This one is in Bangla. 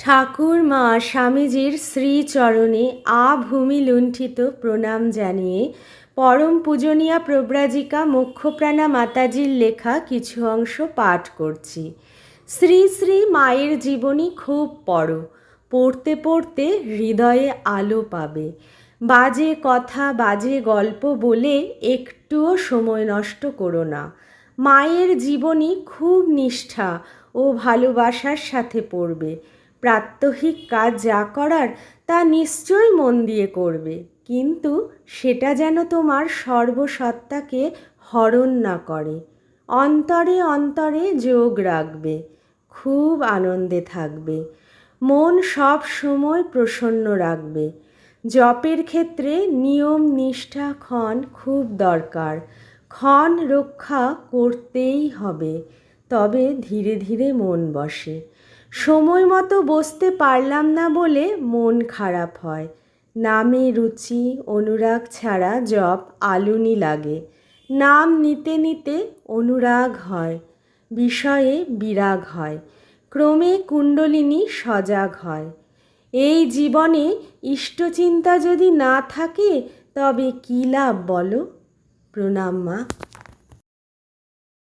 ঠাকুর মা স্বামীজির শ্রীচরণে আভূমি লুণ্ঠিত প্রণাম জানিয়ে পরম পূজনীয়া প্রব্রাজিকা মুখ্যপ্রাণা মাতাজির লেখা কিছু অংশ পাঠ করছি। শ্রী শ্রী মায়ের জীবনী খুব পড়ো, পড়তে পড়তে হৃদয়ে আলো পাবে। বাজে কথা, বাজে গল্প বলে একটুও সময় নষ্ট করো না। মায়ের জীবনী খুব নিষ্ঠা ও ভালোবাসার সাথে পড়বে। প্রাত্যহিক কাজ যা করার তা নিশ্চয় মন দিয়ে করবে। কিন্তু সেটা যেন তোমার সর্বসত্তাকে হরণ না করে। অন্তরে অন্তরে যোগ রাখবে, খুব আনন্দে থাকবে। মন সব সময় প্রসন্ন রাখবে। জপের ক্ষেত্রে নিয়ম, নিষ্ঠা, ক্ষণ খুব দরকার। ক্ষণ রক্ষা করতেই হবে, তবে ধীরে ধীরে মন বসে। সময় মতো বসতে পারলাম না বলে মন খারাপ হয়। নামে রুচি, অনুরাগ ছাড়া জপ আলুনি লাগে। নাম নিতে নিতে অনুরাগ হয়, বিষয়ে বিরাগ হয়। ক্রমে কুণ্ডলিনী সজাগ হয়। এই জীবনে ইষ্টচিন্তা যদি না থাকে তবে কী লাভ বলো? প্রণাম মা।